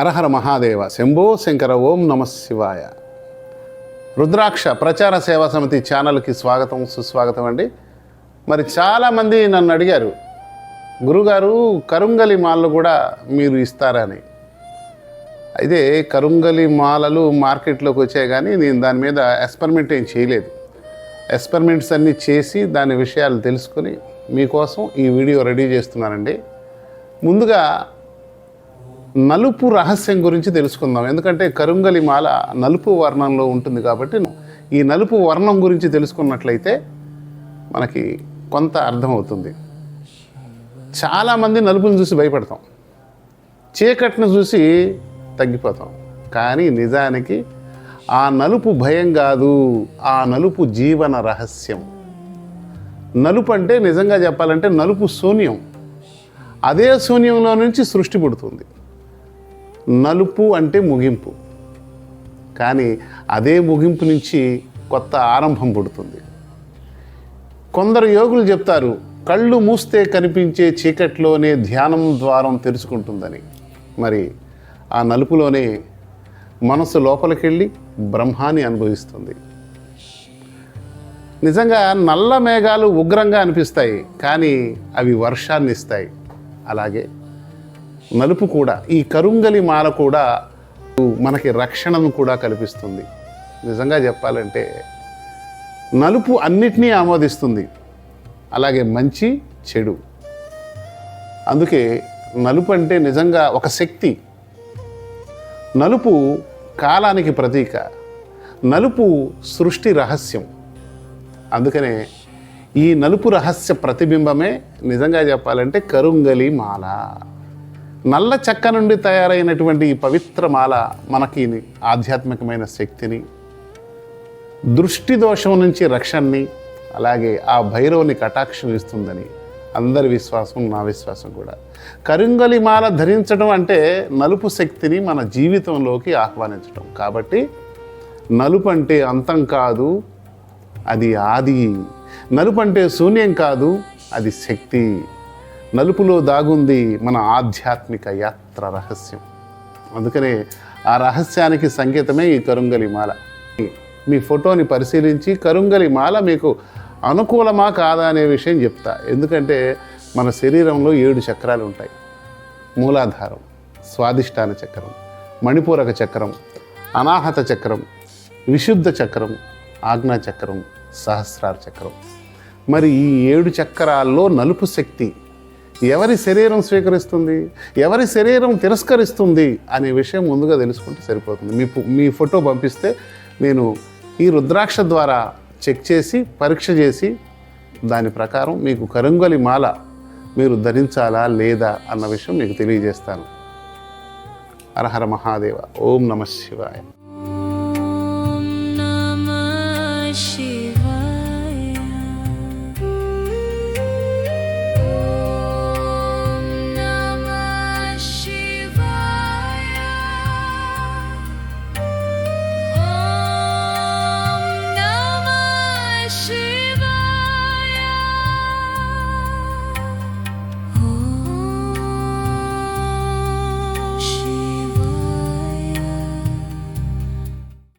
హరహర మహాదేవ శంభో శంకర ఓం నమ శివాయ. రుద్రాక్ష ప్రచార సేవా సమితి ఛానల్కి స్వాగతం సుస్వాగతం అండి. మరి చాలామంది నన్ను అడిగారు గురుగారు కరుంగలి మాలలు కూడా మీరు ఇస్తారని అయితే కరుంగలి మాలలు మార్కెట్లోకి వచ్చాయి కానీ నేను దాని మీద ఎక్స్పెరిమెంట్ ఏం చేయలేదు. ఎక్స్పెరిమెంట్స్ అన్నీ చేసి దాని విషయాలు తెలుసుకొని మీకోసం ఈ వీడియో రెడీ చేస్తున్నానండి. ముందుగా నలుపు రహస్యం గురించి తెలుసుకుందాం. ఎందుకంటే కరుంగలి మాల నలుపు వర్ణంలో ఉంటుంది కాబట్టి ఈ నలుపు వర్ణం గురించి తెలుసుకున్నట్లయితే మనకి కొంత అర్థమవుతుంది. చాలామంది నలుపుని చూసి భయపడతాం. చీకటిని చూసి తగ్గిపోతాం. కానీ నిజానికి ఆ నలుపు భయం కాదు ఆ నలుపు జీవన రహస్యం. నలుపు అంటే నిజంగా చెప్పాలంటే నలుపు శూన్యం. అదే శూన్యంలో నుంచి సృష్టి పుడుతుంది. నలుపు అంటే ముగింపు. కానీ అదే ముగింపు నుంచి కొత్త ఆరంభం పుడుతుంది. కొందరు యోగులు చెప్తారు కళ్ళు మూస్తే కనిపించే చీకట్లోనే ధ్యానం ద్వారం తెరుచుకుంటుందని. మరి ఆ నలుపులోనే మనసు లోపలికెళ్ళి బ్రహ్మాన్ని అనుభవిస్తుంది. నిజంగా నల్ల మేఘాలు ఉగ్రంగా అనిపిస్తాయి కానీ అవి వర్షాన్ని ఇస్తాయి అలాగే నలుపు కూడా ఈ కరుంగలి మాల కూడా మనకి రక్షణను కూడా కల్పిస్తుంది. నిజంగా చెప్పాలంటే నలుపు అన్నిటినీ ఆమోదిస్తుంది. అలాగే మంచి చెడు. అందుకే నలుపు అంటే నిజంగా ఒక శక్తి. నలుపు కాలానికి ప్రతీక. నలుపు సృష్టి రహస్యం. అందుకనే ఈ నలుపు రహస్య ప్రతిబింబమే నిజంగా చెప్పాలంటే కరుంగలి మాల. నల్ల చెక్క నుండి తయారైనటువంటి ఈ పవిత్ర మాల మనకి ఆధ్యాత్మికమైన శక్తిని దృష్టి దోషం నుంచి రక్షణని అలాగే ఆ భైరవుని కటాక్షం ఇస్తుందని అందరి విశ్వాసం నా విశ్వాసం కూడా. కరుంగలి మాల ధరించడం అంటే నలుపు శక్తిని మన జీవితంలోకి ఆహ్వానించడం. కాబట్టి నలుపు అంటే అంతం కాదు అది ఆది. నలుపు అంటే శూన్యం కాదు అది శక్తి. నలుపులో దాగుంది మన ఆధ్యాత్మిక యాత్ర రహస్యం. అందుకనే ఆ రహస్యానికి సంకేతమే ఈ కరుంగలి మాల. మీ ఫోటోని పరిశీలించి కరుంగలి మాల మీకు అనుకూలమా కాదా అనే విషయం చెప్తా. ఎందుకంటే మన శరీరంలో ఏడు చక్రాలు ఉంటాయి. మూలాధారం స్వాదిష్టాన చక్రం మణిపూరక చక్రం అనాహత చక్రం విశుద్ధ చక్రం ఆజ్ఞా చక్రం సహస్రార చక్రం. మరి ఈ ఏడు చక్రాల్లో నలుపు శక్తి ఎవరి శరీరం స్వీకరిస్తుంది? ఎవరి శరీరం తిరస్కరిస్తుంది? అనే విషయం ముందుగా తెలుసుకుంటే సరిపోతుంది. మీ మీ ఫోటో పంపిస్తే నేను ఈ రుద్రాక్ష ద్వారా చెక్ చేసి పరీక్ష చేసి దాని ప్రకారం మీకు కరుంగలి మాల మీరు ధరించాలా లేదా అన్న విషయం మీకు తెలియజేస్తాను. అర్హర మహాదేవ. ఓం నమ శివాయ.